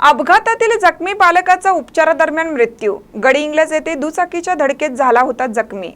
अपघातातील जखमी बालकाचा उपचारादरम्यान मृत्यू. गडिंग्लज येथे दुचाकीच्या धडकेत झाला होता जखमी.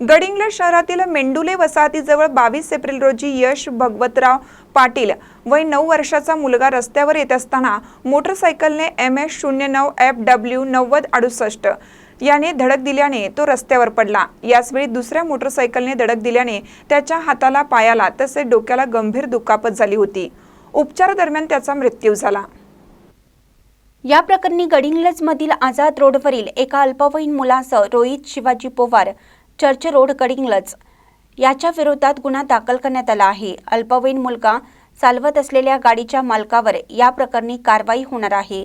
गडिंग्लज शहरातील मेंडुले वसाहतीजवळ बावीस एप्रिल रोजी यश भगवतराव पाटील वय नऊ वर्षाचा मुलगा रस्त्यावर येत असताना मोटरसायकलने एम एस शून्य नऊ एफ डब्ल्यू नव्वद अडुसष्ट याने धडक दिल्याने तो रस्त्यावर पडला. याचवेळी दुसऱ्या मोटरसायकलने धडक दिल्याने त्याच्या हाताला पायाला तसेच डोक्याला गंभीर दुखापत झाली होती. उपचारादरम्यान त्याचा मृत्यू झाला. या प्रकरणी गडिंग्लजमधील आझाद रोडवरील एका अल्पवयीन मुलासह रोहित शिवाजी पोवार चर्च रोड गडिंग्लज याच्या विरोधात गुन्हा दाखल करण्यात आला आहे. अल्पवयीन मुलगा चालवत असलेल्या गाडीच्या मालकावर या प्रकरणी कारवाई होणार आहे.